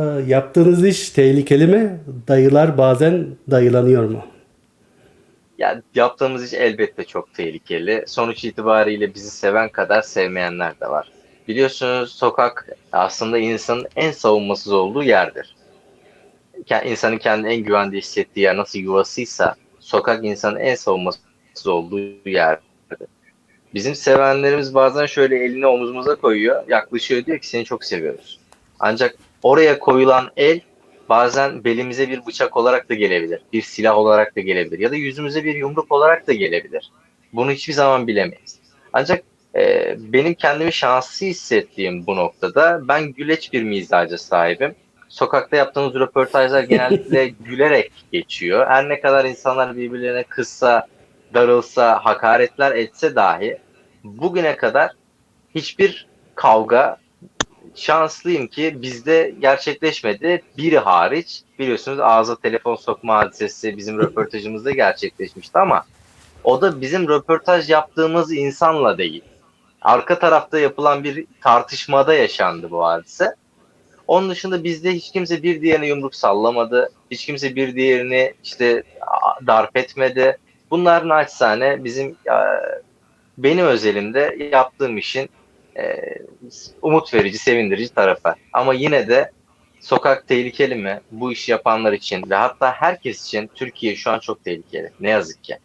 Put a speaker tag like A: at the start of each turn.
A: Ee, Yaptığınız iş tehlikeli mi? Dayılar bazen dayılanıyor mu?
B: Ya yaptığımız iş elbette çok tehlikeli. Sonuç itibariyle bizi seven kadar sevmeyenler de var. Biliyorsunuz sokak aslında insanın en savunmasız olduğu yerdir. İnsanın kendini en güvende hissettiği yer nasıl yuvasıysa sokak insanın en savunmasız olduğu yerdir. Bizim sevenlerimiz bazen şöyle elini omuzumuza koyuyor, yaklaşıyor diyor ki seni çok seviyoruz. Ancak oraya koyulan el bazen belimize bir bıçak olarak da gelebilir, bir silah olarak da gelebilir ya da yüzümüze bir yumruk olarak da gelebilir. Bunu hiçbir zaman bilemeyiz. Ancak e, benim kendimi şanslı hissettiğim bu noktada ben güleç bir mizaca sahibim. Sokakta yaptığımız röportajlar genellikle gülerek geçiyor. Her ne kadar insanlar birbirlerine kızsa, darılsa, hakaretler etse dahi bugüne kadar hiçbir kavga şanslıyım ki bizde gerçekleşmedi. Biri hariç biliyorsunuz ağza telefon sokma hadisesi bizim röportajımızda gerçekleşmişti ama o da bizim röportaj yaptığımız insanla değil. Arka tarafta yapılan bir tartışmada yaşandı bu hadise. Onun dışında bizde hiç kimse bir diğerine yumruk sallamadı. Hiç kimse bir diğerini işte darp etmedi. Bunlar naçizane bizim e, benim özelimde yaptığım işin e, umut verici, sevindirici tarafı. Ama yine de sokak tehlikeli mi? Bu işi yapanlar için ve hatta herkes için Türkiye şu an çok tehlikeli. Ne yazık ki.